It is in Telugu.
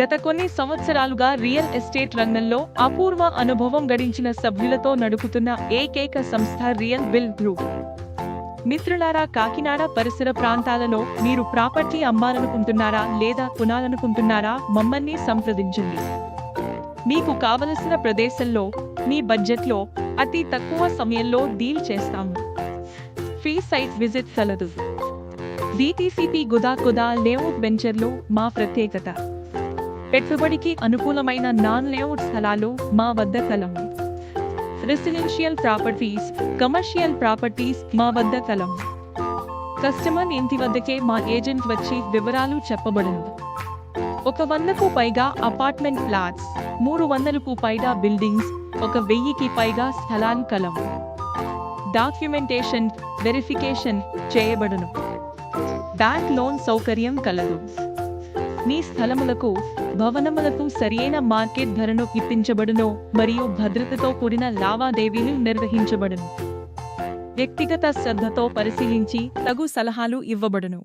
గత కొన్ని సంవత్సరాలుగా రియల్ ఎస్టేట్ రంగంలో అపూర్వ అనుభవం గడించిన సభ్యులతో నడుపుతున్న ఏకైక సంస్థ రియల్ బిల్ గ్రూప్. మిత్రులారా కాకినాడ పరిసర ప్రాంతాలలో మీరు ప్రాపర్టీ అమ్మాలనుకుంటున్నారా లేదా కొనాలనుకుంటున్నారా మమ్మల్ని సంప్రదించండి. మీకు కావలసిన ప్రదేశంలో మీ బడ్జెట్లో అతి తక్కువ సమయంలో డీల్ చేస్తాము. ఫ్రీ సైట్ విజిట్ కలదు డిటిసిపి గుదా గుదా లేఅవుట్ వెంచర్లు మా ప్రత్యేకత. పెట్టుబడికి అనుకూలమైన నాన్ లేఅవుట్ స్థలాలు మా వద్ద కలం రెసిడెన్షియల్ ప్రాపర్టీస్ కమర్షియల్ ప్రాపర్టీస్ మా వద్ద కలం కస్టమర్ ఇంటి వద్దకే మా ఏజెంట్ వచ్చి వివరాలు చెప్పబడను ఒక వందకు పైగా అపార్ట్మెంట్ ఫ్లాట్స్ మూడు వందలకు పైగా బిల్డింగ్స్ ఒక వెయ్యికి పైగా స్థలాలు కలం. డాక్యుమెంటేషన్ వెరిఫికేషన్ చేయబడును. బ్యాంక్ లోన్ సౌకర్యం కలదు. మీ స్థలములకు భవనములకు సరియైన మార్కెట్ ధరను ఇప్పించబడును మరియు భద్రతతో కూడిన లావాదేవీలు నిర్వహించబడును. వ్యక్తిగత శ్రద్ధతో పరిశీలించి తగు సలహాలు ఇవ్వబడును.